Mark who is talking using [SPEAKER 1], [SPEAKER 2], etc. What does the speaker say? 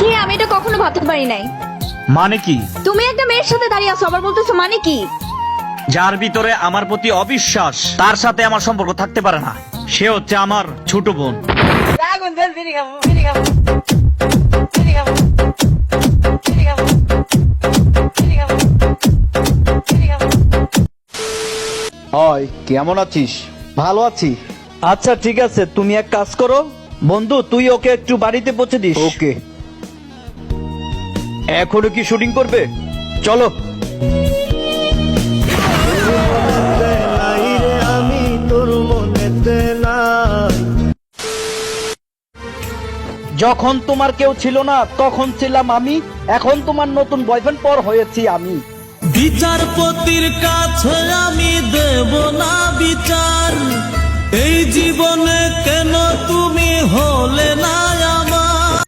[SPEAKER 1] ছি আমি এটা কখনো ভাবতে পারি নাই।
[SPEAKER 2] মানে কি?
[SPEAKER 1] তুমি একটা মেয়ের সাথে দাঁড়িয়ে আছো আবার বলতেছো মানে কি?
[SPEAKER 2] যার ভিতরে আমার প্রতি অবিশ্বাস তার সাথে আমার সম্পর্ক থাকতে পারে না। সে হচ্ছে আমার ছোট বোন.
[SPEAKER 3] হয় কেমন আছিস? ভালো আছি। আচ্ছা ঠিক আছে তুমি এক কাজ করো। বন্ধু তুই ওকে একটু বাড়িতে পৌঁছে দিস। ওকে। এখনও কি শুটিং করবে? চলো। যখন তোমার কেউ ছিল না, তখন ছিলাম আমি। এখন তোমার নতুন বয়ফ্রেন্ড পর হয়েছি আমি।
[SPEAKER 4] বিচারপতির কাছে আমি